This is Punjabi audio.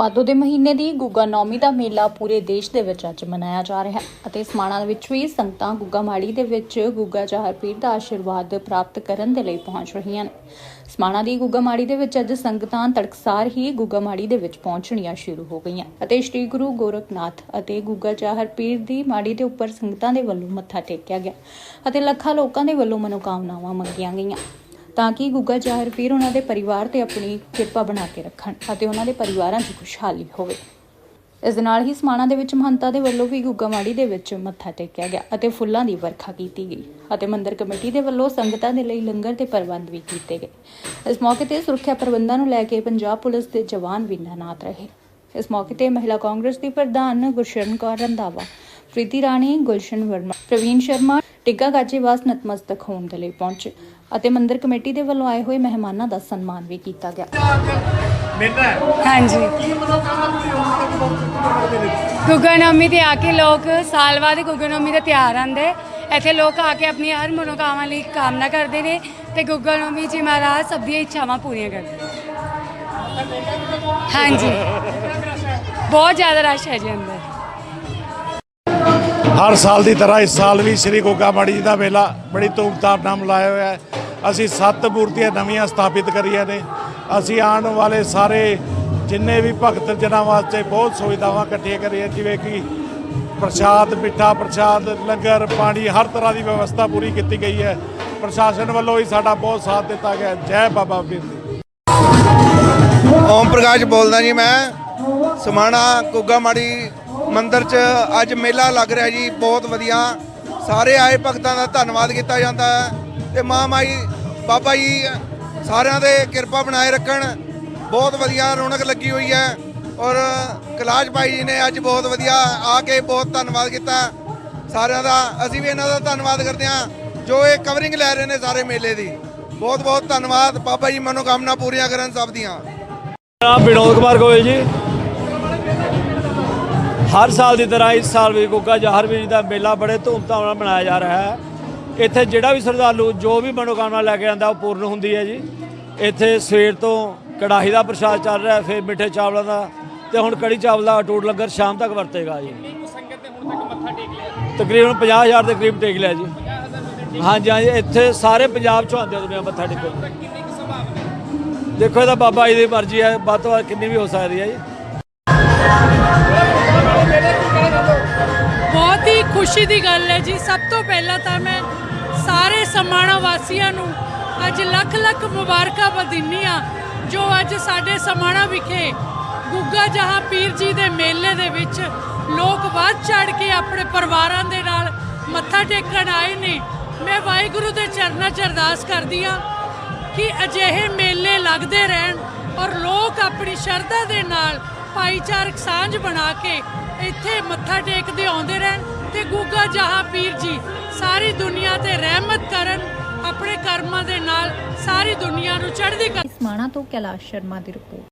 ਬਾਦੋ ਦੇ ਮਹੀਨੇ ਦੀ ਗੁੱਗਾ ਨੌਮੀ ਦਾ ਮੇਲਾ ਪੂਰੇ ਦੇਸ਼ ਦੇ ਵਿੱਚ ਅੱਜ ਮਨਾਇਆ ਜਾ ਰਿਹਾ ਹੈ ਅਤੇ ਸਮਾਣਾ ਵਿੱਚ ਵੀ ਸੰਗਤਾਂ ਗੁੱਗਾ ਮਾੜੀ ਦੇ ਵਿੱਚ ਗੁੱਗਾ ਜਾਹਰ ਪੀਰ ਦਾ ਆਸ਼ੀਰਵਾਦ ਪ੍ਰਾਪਤ ਕਰਨ ਦੇ ਲਈ ਪਹੁੰਚ ਰਹੀਆਂ ਨੇ। ਸਮਾਣਾ ਦੀ ਗੁੱਗਾ ਮਾੜੀ ਦੇ ਵਿੱਚ ਅੱਜ ਸੰਗਤਾਂ ਤੜਕਸਾਰ ਹੀ ਗੁੱਗਾ ਮਾੜੀ ਦੇ ਵਿੱਚ ਪਹੁੰਚਣੀਆਂ ਸ਼ੁਰੂ ਹੋ ਗਈਆਂ ਅਤੇ ਸ੍ਰੀ ਗੁਰੂ ਗੋਰਖਨਾਥ ਅਤੇ ਗੁੱਗਾ ਜਾਹਰ ਪੀਰ ਦੀ ਮਾੜੀ ਦੇ ਉੱਪਰ ਸੰਗਤਾਂ ਦੇ ਵੱਲੋਂ ਮੱਥਾ ਟੇਕਿਆ ਗਿਆ ਅਤੇ ਲੱਖਾਂ ਲੋਕਾਂ ਦੇ ਵੱਲੋਂ ਮਨੋਕਾਮਨਾਵਾਂ ਮੰਗੀਆਂ ਗਈਆਂ। ਤਾਂ ਕਿ ਗੁੱਗਾ ਜਾਹਰ ਪੀਰ ਉਹਨਾਂ ਦੇ ਪਰਿਵਾਰ ਤੇ ਆਪਣੀ ਕਿਰਪਾ ਬਣਾ ਕੇ ਰੱਖਣ ਅਤੇ ਉਹਨਾਂ ਦੇ ਪਰਿਵਾਰਾਂ 'ਚ ਖੁਸ਼ਹਾਲੀ ਹੋਵੇ। ਇਸ ਦੇ ਨਾਲ ਹੀ ਸਮਾਣਾ ਦੇ ਵਿੱਚ ਮਹੰਤਾ ਦੇ ਵੱਲੋਂ ਵੀ ਗੁੱਗਾ ਦੇ ਵਿੱਚ ਮੱਥਾ ਟੇਕਿਆ ਗਿਆ ਅਤੇ ਫੁੱਲਾਂ ਦੀ ਵਰਖਾ ਕੀਤੀ ਗਈ ਅਤੇ ਮੰਦਰ ਕਮੇਟੀ ਦੇ ਵੱਲੋਂ ਸੰਗਤਾਂ ਦੇ ਲਈ ਲੰਗਰ ਦੇ ਪ੍ਰਬੰਧ ਵੀ ਕੀਤੇ ਗਏ। ਇਸ ਮੌਕੇ ਤੇ ਸੁਰੱਖਿਆ ਪ੍ਰਬੰਧਾਂ ਨੂੰ ਲੈ ਕੇ ਪੰਜਾਬ ਪੁਲਿਸ ਦੇ ਜਵਾਨ ਵੀ ਨਾਨਾਤ ਰਹੇ। ਇਸ ਮੌਕੇ ਤੇ ਮਹਿਲਾ ਕਾਂਗਰਸ ਦੀ ਪ੍ਰਧਾਨ ਗੁਰਸ਼ਰਨ ਕੌਰ ਰੰਧਾਵਾ, ਪ੍ਰੀਤੀ ਰਾਣੀ, ਗੁਲਸ਼ਨ ਵਰਮਾ, ਪ੍ਰਵੀਨ ਸ਼ਰਮਾ ਟਿੱਗਾ ਗਾਜੀਵਾਸ ਨਤਮਸਤਕ ਹੋਣ ਦੇ ਲਈ ਪਹੁੰਚੇ ਅਤੇ ਮੰਦਿਰ ਕਮੇਟੀ ਦੇ ਵੱਲੋਂ ਆਏ ਹੋਏ ਮਹਿਮਾਨਾਂ ਦਾ ਸਨਮਾਨ ਵੀ ਕੀਤਾ ਗਿਆ। ਹਾਂਜੀ। ਕੀ ਮਨੋਕਾਮਨਾ ਪੂਰੀ ਹੋਣ ਤੱਕ ਬਹੁਤ ਦੇ ਵਿੱਚ? ਗੁੱਗਾ ਨੌਮੀ ਤੇ ਆ ਕੇ ਲੋਕ ਸਾਲ ਬਾਅਦ ਗੁੱਗਾ ਨੌਮੀ ਦਾ ਤਿਉਹਾਰ ਆਉਂਦੇ। ਇੱਥੇ ਲੋਕ ਆ ਕੇ ਆਪਣੀ ਹਰ ਮਨੋਕਾਮਨਾ ਲਈ ਕਾਮਨਾ ਕਰਦੇ ਨੇ ਤੇ ਗੁੱਗਾ ਨੌਮੀ ਜੀ ਮਹਾਰਾਜ ਸਭ ਦੀਆਂ ਇੱਛਾਵਾਂ ਪੂਰੀਆਂ ਕਰਦੇ ਹਾਂਜੀ। ਬਹੁਤ ਜ਼ਿਆਦਾ ਰਸ਼ ਹੈ ਜੀ ਅੰਦਰ। ਹਰ ਸਾਲ ਦੀ ਤਰ੍ਹਾਂ ਇਸ ਸਾਲ ਵੀ ਸ੍ਰੀ ਗੋਗਾ ਮਾੜੀ ਜੀ ਦਾ ਮੇਲਾ ਬੜੀ ਧੂਮਧਾਮ ਨਾਲ ਮਨਾਇਆ ਹੋਇਆ ਹੈ। ਅਸੀਂ ਸੱਤ ਮੂਰਤੀਆਂ ਨਵੀਆਂ ਸਥਾਪਿਤ ਕਰੀਆਂ ਨੇ। ਅਸੀਂ ਆਉਣ ਵਾਲੇ ਸਾਰੇ ਜਿੰਨੇ ਵੀ ਭਗਤ ਜਨਾਂ ਵਾਸਤੇ ਬਹੁਤ ਸੁਵਿਧਾਵਾਂ ਇਕੱਠੀਆਂ ਕਰੀਆਂ, ਜਿਵੇਂ ਕਿ ਪ੍ਰਸ਼ਾਦ, ਮਿੱਠਾ ਪ੍ਰਸ਼ਾਦ, ਲੰਗਰ, ਪਾਣੀ, ਹਰ ਤਰ੍ਹਾਂ ਦੀ ਵਿਵਸਥਾ ਪੂਰੀ ਕੀਤੀ ਗਈ ਹੈ। ਪ੍ਰਸ਼ਾਸਨ ਵੱਲੋਂ ਹੀ ਸਾਡਾ ਬਹੁਤ ਸਾਥ ਦਿੱਤਾ ਗਿਆ ਜੈ ਬਾਬਾ ਵੀਰ ਜੀ। ਓਮ ਪ੍ਰਕਾਸ਼ ਬੋਲਦਾ ਜੀ ਮੈਂ। ਸਮਾਣਾ ਕੁੱਗਾ ਮਾੜੀ ਮੰਦਿਰ 'ਚ ਅੱਜ ਮੇਲਾ ਲੱਗ ਰਿਹਾ ਜੀ, ਬਹੁਤ ਵਧੀਆ। ਸਾਰੇ ਆਏ ਭਗਤਾਂ ਦਾ ਧੰਨਵਾਦ ਕੀਤਾ ਜਾਂਦਾ ਹੈ। ਤੇ ਮਾਂ ਮਾਈ, ਬਾਬਾ ਜੀ, ਸਾਰਿਆਂ ਦੇ ਕਿਰਪਾ ਬਣਾਏ ਰੱਖਣ। ਬਹੁਤ ਵਧੀਆ ਰੌਣਕ ਲੱਗੀ ਹੋਈ ਹੈ। ਔਰ ਕੈਲਾਸ਼ ਭਾਈ ਜੀ ਨੇ ਅੱਜ ਬਹੁਤ ਵਧੀਆ ਆ ਕੇ ਬਹੁਤ ਧੰਨਵਾਦ ਕੀਤਾ। ਸਾਰਿਆਂ ਦਾ, ਅਸੀਂ ਵੀ ਇਹਨਾਂ ਦਾ ਧੰਨਵਾਦ ਕਰਦੇ ਹਾਂ, ਜੋ ਇਹ ਕਵਰਿੰਗ ਲੈ ਰਹੇ ਨੇ ਸਾਰੇ ਮੇਲੇ ਦੀ। ਬਹੁਤ ਬਹੁਤ ਧੰਨਵਾਦ। ਬਾਬਾ ਜੀ, ਮਨੋਕਾਮਨਾ ਪੂਰੀਆਂ ਕਰਨ ਸਭ ਦੀਆਂ। ਨਾਮ ਵਿਨੋਦ ਕੁਮਾਰ ਗੋਇਲ ਜੀ। ਹਰ ਸਾਲ ਦੀ ਤਰ੍ਹਾਂ ਇਸ ਸਾਲ ਵੀ ਗੁੱਗਾ ਜਾਹਰ ਵੀਰ ਜੀ ਦਾ ਮੇਲਾ ਬੜੇ ਧੂਮਧਾਮ ਨਾਲ ਮਨਾਇਆ ਜਾ ਰਿਹਾ ਹੈ। ਇੱਥੇ ਜਿਹੜਾ ਵੀ ਸ਼ਰਧਾਲੂ ਜੋ ਵੀ ਮਨੋਕਾਮਨਾ ਲੈ ਕੇ ਆਂਦਾ ਉਹ ਪੂਰਨ ਹੁੰਦੀ ਹੈ ਜੀ। ਇੱਥੇ ਸਵੇਰ ਤੋਂ ਕੜਾਹੀ ਦਾ ਪ੍ਰਸ਼ਾਦ ਚੱਲ ਰਿਹਾ, ਫਿਰ ਮਿੱਠੇ ਚਾਵਲਾਂ ਦਾ ਤੇ ਹੁਣ ਕੜੀ ਚਾਵਲ ਦਾ ਅਟੂਟ ਲੰਗਰ ਸ਼ਾਮ ਤੱਕ ਵਰਤੇਗਾ ਜੀ। ਤਕਰੀਬਨ 50000 ਦੇ ਕਰੀਬ ਟੇਕ ਲਿਆ ਜੀ। ਹਾਂਜੀ ਹਾਂਜੀ, ਇੱਥੇ ਸਾਰੇ ਪੰਜਾਬ ਚੋਂ ਆਉਂਦੇ ਆ ਮੱਥਾ ਟੇਕਣ। ਦੇਖੋ ਇਹਦਾ ਬਾਬਾ ਜੀ ਦੀ ਮਰਜ਼ੀ ਹੈ, ਵੱਧ ਤੋਂ ਵੱਧ ਕਿੰਨੀ ਵੀ ਹੋ ਸਕਦੀ ਹੈ ਜੀ। ਬਹੁਤ ਹੀ ਖੁਸ਼ੀ ਦੀ ਗੱਲ ਹੈ ਜੀ। ਸਭ ਤੋਂ ਪਹਿਲਾਂ ਤਾਂ ਮੈਂ ਸਾਰੇ ਸਮਾਣਾ ਵਾਸੀਆਂ ਨੂੰ ਅੱਜ ਲੱਖ ਲੱਖ ਮੁਬਾਰਕਾਂ ਦਿੰਦੀ ਹਾਂ, ਜੋ ਅੱਜ ਸਾਡੇ ਸਮਾਣਾ ਵਿਖੇ ਗੁੱਗਾ ਜਹਾਂ ਪੀਰ ਜੀ ਦੇ ਮੇਲੇ ਦੇ ਵਿੱਚ ਲੋਕ ਵੱਧ ਚੜ ਕੇ ਆਪਣੇ ਪਰਿਵਾਰਾਂ ਦੇ ਨਾਲ ਮੱਥਾ ਟੇਕਣ ਆਏ ਨੇ। ਮੈਂ ਵਾਹਿਗੁਰੂ ਦੇ ਚਰਨਾਂ 'ਚ ਅਰਦਾਸ ਕਰਦੀ ਹਾਂ ਕਿ ਅਜਿਹੇ ਮੇਲੇ ਲੱਗਦੇ ਰਹਿਣ ਔਰ ਲੋਕ ਆਪਣੀ ਸ਼ਰਧਾ ਦੇ ਨਾਲ ਭਾਈਚਾਰਕ ਸਾਂਝ ਬਣਾ ਕੇ ਇੱਥੇ ਮੱਥਾ ਟੇਕਦੇ ਆਉਂਦੇ ਰਹਿਣ ਤੇ ਗੁੱਗਾ ਜਹਾਂ ਪੀਰ ਜੀ ਸਾਰੀ ਦੁਨੀਆ ਤੇ ਰਹਿਮਤ ਕਰਨ, ਆਪਣੇ ਕਰਮਾਂ ਦੇ ਨਾਲ ਸਾਰੀ ਦੁਨੀਆ ਨੂੰ ਚੜ੍ਹਦੀ ਕਲਾ ਸਮਾਣਾ ਤੋਂ ਕੈਲਾਸ਼ ਸ਼ਰਮਾ ਦੀ ਰਿਪੋਰਟ।